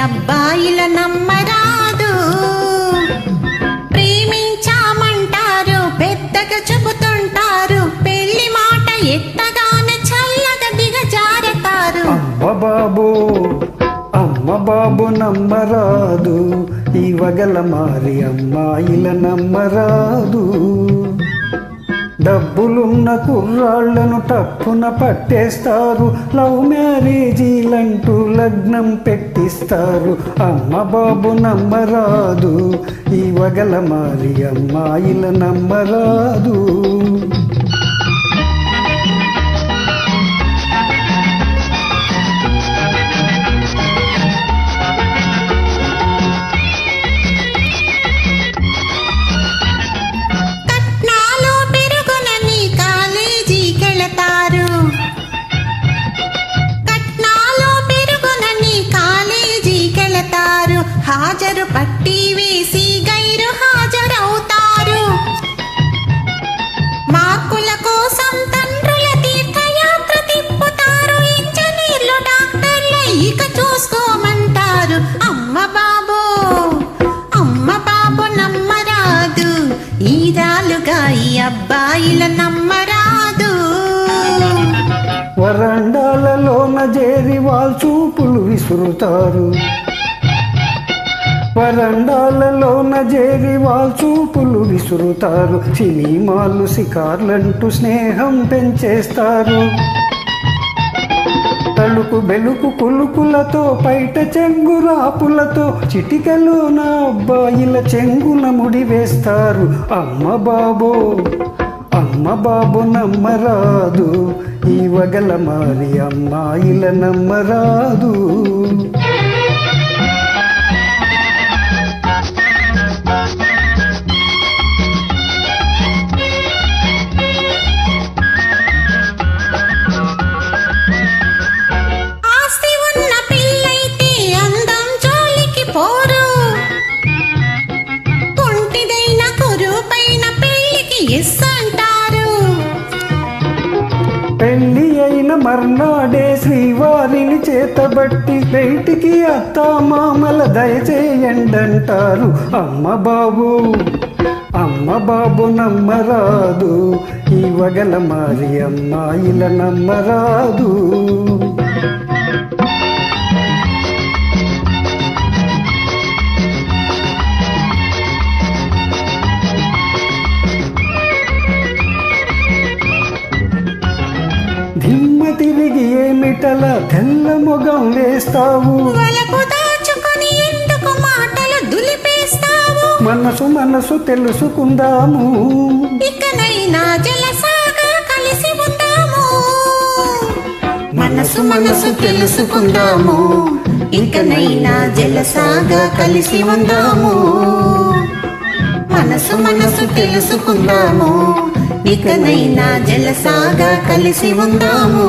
అబ్బాయిల నమ్మరాదు. ప్రేమించామంటారు పెద్దగా చెబుతుంటారు. పెళ్ళి మాట ఎత్తగానే చల్లగా దిగజారతారు. అమ్మ బాబు అమ్మ బాబు నమ్మరాదు. ఈ వగల మారి అమ్మాయిల నమ్మరాదు. డబ్బులున్న కుర్రాళ్ళను టప్పున పట్టేస్తారు. లవ్ మ్యారేజీలంటూ లగ్నం పెట్టిస్తారు. అమ్మ బాబు నమ్మరాదు. ఈ వగల మారి అమ్మాయిల నమ్మరాదు. హాజరు పట్టి వేసి గైరు హాజరవుతారు. మార్కుల కోసం తండ్రుల తీర్థయాత్ర తిప్పుతారు. ఇంజనీర్లు డాక్టర్లు ఇక చూసుకోమంటారు. అమ్మ బాబు అమ్మ బాబు నమ్మరాదు. ఈరాలుగా ఈ అబ్బాయిల నమ్మరాదు. వరండాలలోన చేరి వాళ్ళ చూపులు విసురుతారు. వరండాలలోన జేరి చూపులు విసురుతారు. సినిమాలు సికార్లంటూ స్నేహం పెంచేస్తారు. తలుపు బెలుకు కులుకులతో పైట చెంగు రాపులతో చిటికలోన అబ్బాయిల చెంగున ముడి వేస్తారు. అమ్మ బాబో అమ్మ బాబు నమ్మరాదు. ఈ వగల మారి అమ్మాయిల నమ్మరాదు. ఎస్ అంటారు పెళ్ళి అయిన మర్నాడే శ్రీవారిని చేతబట్టి బయటికి అత్తామామల దయచేయండంటారు. అమ్మ బాబు అమ్మ బాబు నమ్మరాదు. ఈ వగల మారి అమ్మాయిల నమ్మరాదు. తిరిగి ఏమిటల తెల్ల మొగం వేస్తావు? మనసు మనసు తెలుసుకుందాము. ఇకనైనా జలసాగా కలిసి ఉందాము. మనసు మనసు తెలుసుకుందాము. ఇకనైనా జలసాగా కలిసి ఉందాము. మనసు మనసు తెలుసుకుందాము. ఇకనైనా జలసాగా కలిసి ఉందాము.